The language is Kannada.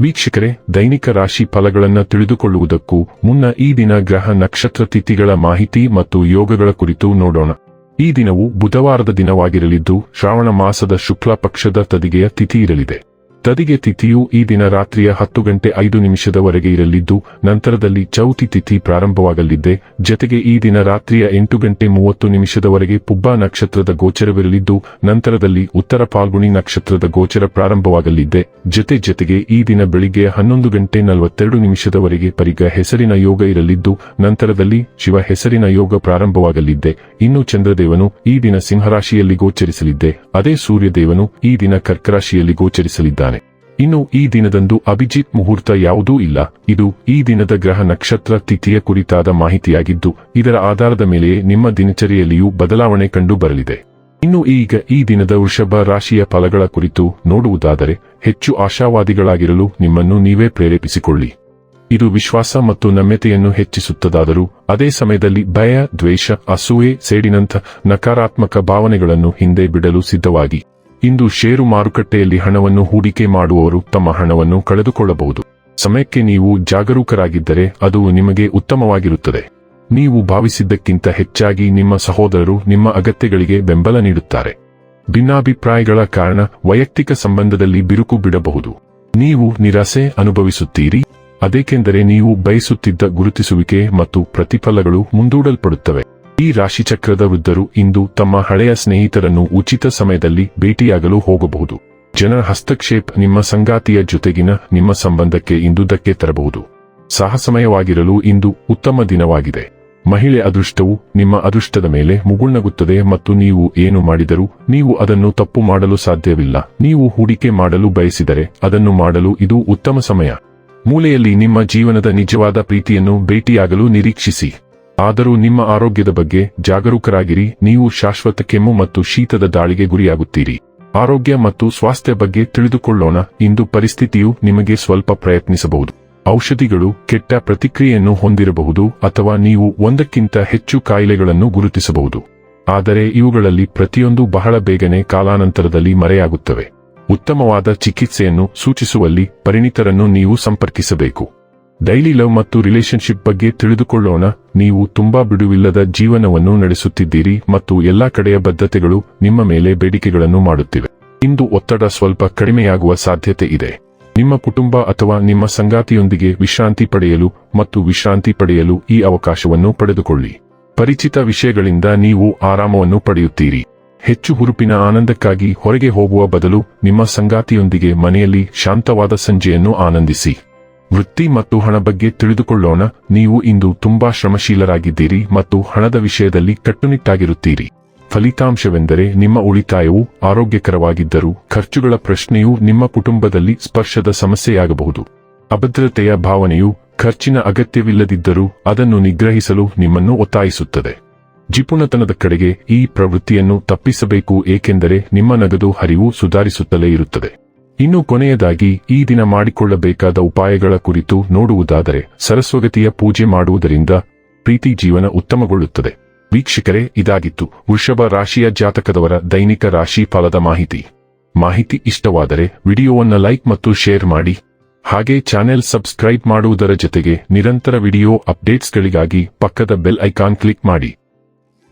ವೀಕ್ಷಕರೇ, ದೈನಿಕ ರಾಶಿ ಫಲಗಳನ್ನು ತಿಳಿದುಕೊಳ್ಳುವುದಕ್ಕೂ ಮುನ್ನ ಈ ದಿನ ಗ್ರಹ ನಕ್ಷತ್ರ ತಿಥಿಗಳ ಮಾಹಿತಿ ಮತ್ತು ಯೋಗಗಳ ಕುರಿತು ನೋಡೋಣ. ಈ ದಿನವು ಬುಧವಾರದ ದಿನವಾಗಿರಲಿದ್ದು, ಶ್ರಾವಣ ಮಾಸದ ಶುಕ್ಲ ಪಕ್ಷದ ತದಿಗೆಯ ತಿಥಿ ಇರಲಿದೆ. ತದಿಗೆ ತಿಥಿಯು ಈ ದಿನ ರಾತ್ರಿಯ ಹತ್ತು ಗಂಟೆ ಐದು ನಿಮಿಷದವರೆಗೆ ಇರಲಿದ್ದು, ನಂತರದಲ್ಲಿ ಚೌತಿ ತಿಥಿ ಪ್ರಾರಂಭವಾಗಲಿದ್ದೆ. ಜತೆಗೆ ಈ ದಿನ ರಾತ್ರಿಯ ಎಂಟು ಗಂಟೆ ಮೂವತ್ತು ನಿಮಿಷದವರೆಗೆ ಪುಬ್ಬಾ ನಕ್ಷತ್ರದ ಗೋಚರವಿರಲಿದ್ದು, ನಂತರದಲ್ಲಿ ಉತ್ತರ ಫಾಲ್ಗುಣಿ ನಕ್ಷತ್ರದ ಗೋಚರ ಪ್ರಾರಂಭವಾಗಲಿದ್ದೆ. ಜೊತೆ ಜತೆಗೆ ಈ ದಿನ ಬೆಳಿಗ್ಗೆ ಹನ್ನೊಂದು ಗಂಟೆ ನಲವತ್ತೆರಡು ನಿಮಿಷದವರೆಗೆ ಪರಿಗ ಹೆಸರಿನ ಯೋಗ ಇರಲಿದ್ದು, ನಂತರದಲ್ಲಿ ಶಿವ ಹೆಸರಿನ ಯೋಗ ಪ್ರಾರಂಭವಾಗಲಿದ್ದೆ. ಇನ್ನು ಚಂದ್ರದೇವನು ಈ ದಿನ ಸಿಂಹರಾಶಿಯಲ್ಲಿ ಗೋಚರಿಸಲಿದ್ದೆ. ಅದೇ ಸೂರ್ಯದೇವನು ಈ ದಿನ ಕರ್ಕರಾಶಿಯಲ್ಲಿ ಗೋಚರಿಸಲಿದ್ದಾನೆ. ಇನ್ನು ಈ ದಿನದಂದು ಅಭಿಜಿತ್ ಮುಹೂರ್ತ ಯಾವುದೂ ಇಲ್ಲ. ಇದು ಈ ದಿನದ ಗ್ರಹ ನಕ್ಷತ್ರ ತಿಥಿಯ ಕುರಿತಾದ ಮಾಹಿತಿಯಾಗಿದ್ದು, ಇದರ ಆಧಾರದ ಮೇಲೆಯೇ ನಿಮ್ಮ ದಿನಚರಿಯಲ್ಲಿಯೂ ಬದಲಾವಣೆ ಕಂಡು ಬರಲಿದೆ. ಇನ್ನು ಈಗ ಈ ದಿನದ ವೃಷಭ ರಾಶಿಯ ಫಲಗಳ ಕುರಿತು ನೋಡುವುದಾದರೆ, ಹೆಚ್ಚು ಆಶಾವಾದಿಗಳಾಗಿರಲು ನಿಮ್ಮನ್ನು ನೀವೇ ಪ್ರೇರೇಪಿಸಿಕೊಳ್ಳಿ. ಇದು ವಿಶ್ವಾಸ ಮತ್ತು ನಮ್ಯತೆಯನ್ನು ಹೆಚ್ಚಿಸುತ್ತದಾದರೂ, ಅದೇ ಸಮಯದಲ್ಲಿ ಭಯ, ದ್ವೇಷ, ಅಸೂಯೆ ಸೇಡಿನಂಥ ನಕಾರಾತ್ಮಕ ಭಾವನೆಗಳನ್ನು ಹಿಂದೆ ಬಿಡಲು ಸಿದ್ಧವಾಗಿ. ಇಂದು ಷೇರು ಮಾರುಕಟ್ಟೆಯಲ್ಲಿ ಹಣವನ್ನು ಹೂಡಿಕೆ ಮಾಡುವವರು ತಮ್ಮ ಹಣವನ್ನು ಕಳೆದುಕೊಳ್ಳಬಹುದು. ಸಮಯಕ್ಕೆ ನೀವು ಜಾಗರೂಕರಾಗಿದ್ದರೆ ಅದು ನಿಮಗೆ ಉತ್ತಮವಾಗಿರುತ್ತದೆ. ನೀವು ಭಾವಿಸಿದ್ದಕ್ಕಿಂತ ಹೆಚ್ಚಾಗಿ ನಿಮ್ಮ ಸಹೋದರರು ನಿಮ್ಮ ಅಗತ್ಯಗಳಿಗೆ ಬೆಂಬಲ ನೀಡುತ್ತಾರೆ. ಭಿನ್ನಾಭಿಪ್ರಾಯಗಳ ಕಾರಣ ವೈಯಕ್ತಿಕ ಸಂಬಂಧದಲ್ಲಿ ಬಿರುಕು ಬಿಡಬಹುದು. ನೀವು ನಿರಾಸೆ ಅನುಭವಿಸುತ್ತೀರಿ. ಅದೇಕೆಂದರೆ ನೀವು ಬಯಸುತ್ತಿದ್ದ ಗುರುತಿಸುವಿಕೆ ಮತ್ತು ಪ್ರತಿಫಲಗಳು ಮುಂದೂಡಲ್ಪಡುತ್ತವೆ. ಈ ರಾಶಿಚಕ್ರದ ವೃದ್ಧರು ಇಂದು ತಮ್ಮ ಹಳೆಯ ಸ್ನೇಹಿತರನ್ನು ಉಚಿತ ಸಮಯದಲ್ಲಿ ಭೇಟಿಯಾಗಲು ಹೋಗಬಹುದು. ಜನರ ಹಸ್ತಕ್ಷೇಪ ನಿಮ್ಮ ಸಂಗಾತಿಯ ಜೊತೆಗಿನ ನಿಮ್ಮ ಸಂಬಂಧಕ್ಕೆ ಇಂದು ಧಕ್ಕೆ ತರಬಹುದು. ಸಾಹಸಮಯವಾಗಿರಲು ಇಂದು ಉತ್ತಮ ದಿನವಾಗಿದೆ. ಮಹಿಳೆ ಅದೃಷ್ಟವು ನಿಮ್ಮ ಅದೃಷ್ಟದ ಮೇಲೆ ಮುಗುಳ್ನಗುತ್ತದೆ ಮತ್ತು ನೀವು ಏನು ಮಾಡಿದರೂ ನೀವು ಅದನ್ನು ತಪ್ಪು ಮಾಡಲು ಸಾಧ್ಯವಿಲ್ಲ. ನೀವು ಹೂಡಿಕೆ ಮಾಡಲು ಬಯಸಿದರೆ ಅದನ್ನು ಮಾಡಲು ಇದು ಉತ್ತಮ ಸಮಯ. ಮೂಲೆಯಲ್ಲಿ ನಿಮ್ಮ ಜೀವನದ ನಿಜವಾದ ಪ್ರೀತಿಯನ್ನು ಭೇಟಿಯಾಗಲು ನಿರೀಕ್ಷಿಸಿ. ಆದರೂ ನಿಮ್ಮ ಆರೋಗ್ಯದ ಬಗ್ಗೆ ಜಾಗರೂಕರಾಗಿರಿ, ನೀವು ಶಾಶ್ವತ ಕೆಮ್ಮು ಮತ್ತು ಶೀತದ ದಾಳಿಗೆ ಗುರಿಯಾಗುತ್ತೀರಿ. ಆರೋಗ್ಯ ಮತ್ತು ಸ್ವಾಸ್ಥ್ಯ ಬಗ್ಗೆ ತಿಳಿದುಕೊಳ್ಳೋಣ, ಇಂದು ಪರಿಸ್ಥಿತಿಯು ನಿಮಗೆ ಸ್ವಲ್ಪ ಪ್ರಯತ್ನಿಸಬಹುದು. ಔಷಧಿಗಳು ಕೆಟ್ಟ ಪ್ರತಿಕ್ರಿಯೆಯನ್ನು ಹೊಂದಿರಬಹುದು ಅಥವಾ ನೀವು ಒಂದಕ್ಕಿಂತ ಹೆಚ್ಚು ಕಾಯಿಲೆಗಳನ್ನು ಗುರುತಿಸಬಹುದು. ಆದರೆ ಇವುಗಳಲ್ಲಿ ಪ್ರತಿಯೊಂದು ಬಹಳ ಬೇಗನೆ ಕಾಲಾನಂತರದಲ್ಲಿ ಮರೆಯಾಗುತ್ತವೆ. ಉತ್ತಮವಾದ ಚಿಕಿತ್ಸೆಯನ್ನು ಸೂಚಿಸುವಲ್ಲಿ ಪರಿಣಿತರನ್ನು ನೀವು ಸಂಪರ್ಕಿಸಬೇಕು. ಡೈಲಿ ಲವ್ ಮತ್ತು ರಿಲೇಶನ್ಶಿಪ್ ಬಗ್ಗೆ ತಿಳಿದುಕೊಳ್ಳೋಣ. ನೀವು ತುಂಬಾ ಬಿಡುವಿಲ್ಲದ ಜೀವನವನ್ನು ನಡೆಸುತ್ತಿದ್ದೀರಿ ಮತ್ತು ಎಲ್ಲಾ ಕಡೆಯ ಬದ್ಧತೆಗಳು ನಿಮ್ಮ ಮೇಲೆ ಬೇಡಿಕೆಗಳನ್ನು ಮಾಡುತ್ತಿವೆ. ಇಂದು ಒತ್ತಡ ಸ್ವಲ್ಪ ಕಡಿಮೆಯಾಗುವ ಸಾಧ್ಯತೆ ಇದೆ. ನಿಮ್ಮ ಕುಟುಂಬ ಅಥವಾ ನಿಮ್ಮ ಸಂಗಾತಿಯೊಂದಿಗೆ ವಿಶ್ರಾಂತಿ ಪಡೆಯಲು ಮತ್ತು ವಿಶ್ರಾಂತಿ ಪಡೆಯಲು ಈ ಅವಕಾಶವನ್ನು ಪಡೆದುಕೊಳ್ಳಿ. ಪರಿಚಿತ ವಿಷಯಗಳಿಂದ ನೀವು ಆರಾಮವನ್ನು ಪಡೆಯುತ್ತೀರಿ. ಹೆಚ್ಚು ಹುರುಪಿನ ಆನಂದಕ್ಕಾಗಿ ಹೊರಗೆ ಹೋಗುವ ಬದಲು ನಿಮ್ಮ ಸಂಗಾತಿಯೊಂದಿಗೆ ಮನೆಯಲ್ಲಿ ಶಾಂತವಾದ ಸಂಜೆಯನ್ನು ಆನಂದಿಸಿ. ವೃತ್ತಿ ಮತ್ತು ಹಣ ಬಗ್ಗೆ ತಿಳಿದುಕೊಳ್ಳೋಣ. ನೀವು ಇಂದು ತುಂಬಾ ಶ್ರಮಶೀಲರಾಗಿದ್ದೀರಿ ಮತ್ತು ಹಣದ ವಿಷಯದಲ್ಲಿ ಕಟ್ಟುನಿಟ್ಟಾಗಿರುತ್ತೀರಿ. ಫಲಿತಾಂಶವೆಂದರೆ ನಿಮ್ಮ ಉಳಿತಾಯವು ಆರೋಗ್ಯಕರವಾಗಿದ್ದರೂ ಖರ್ಚುಗಳ ಪ್ರಶ್ನೆಯು ನಿಮ್ಮ ಕುಟುಂಬದಲ್ಲಿ ಸ್ಪರ್ಶದ ಸಮಸ್ಯೆಯಾಗಬಹುದು. ಅಭದ್ರತೆಯ ಭಾವನೆಯು ಖರ್ಚಿನ ಅಗತ್ಯವಿಲ್ಲದಿದ್ದರೂ ಅದನ್ನು ನಿಗ್ರಹಿಸಲು ನಿಮ್ಮನ್ನು ಒತ್ತಾಯಿಸುತ್ತದೆ. ಜಿಪುಣತನದ ಕಡೆಗೆ ಈ ಪ್ರವೃತ್ತಿಯನ್ನು ತಪ್ಪಿಸಬೇಕು ಏಕೆಂದರೆ ನಿಮ್ಮ ನಗದು ಹರಿವು ಸುಧಾರಿಸುತ್ತಲೇ ಇರುತ್ತದೆ. ಇನ್ನು ಕೊನೆಯದಾಗಿ ಈ ದಿನ ಮಾಡಿಕೊಳ್ಳಬೇಕಾದ ಉಪಾಯಗಳ ಕುರಿತು ನೋಡುವುದಾದರೆ ಸರಸ್ವಗತಿಯ ಪೂಜೆ ಮಾಡುವುದರಿಂದ ಪ್ರೀತಿ ಜೀವನ ಉತ್ತಮಗೊಳ್ಳುತ್ತದೆ. ವೀಕ್ಷಕರೇ, ಇದಾಗಿತ್ತು ವೃಷಭ ರಾಶಿಯ ಜಾತಕದವರ ದೈನಿಕ ರಾಶಿ ಫಲದ ಮಾಹಿತಿ. ಮಾಹಿತಿ ಇಷ್ಟವಾದರೆ ವಿಡಿಯೋವನ್ನ ಲೈಕ್ ಮತ್ತು ಶೇರ್ ಮಾಡಿ. ಹಾಗೆ ಚಾನೆಲ್ ಸಬ್ಸ್ಕ್ರೈಬ್ ಮಾಡುವುದರ ಜೊತೆಗೆ ನಿರಂತರ ವಿಡಿಯೋ ಅಪ್ಡೇಟ್ಸ್ಗಳಿಗಾಗಿ ಪಕ್ಕದ ಬೆಲ್ ಐಕಾನ್ ಕ್ಲಿಕ್ ಮಾಡಿ.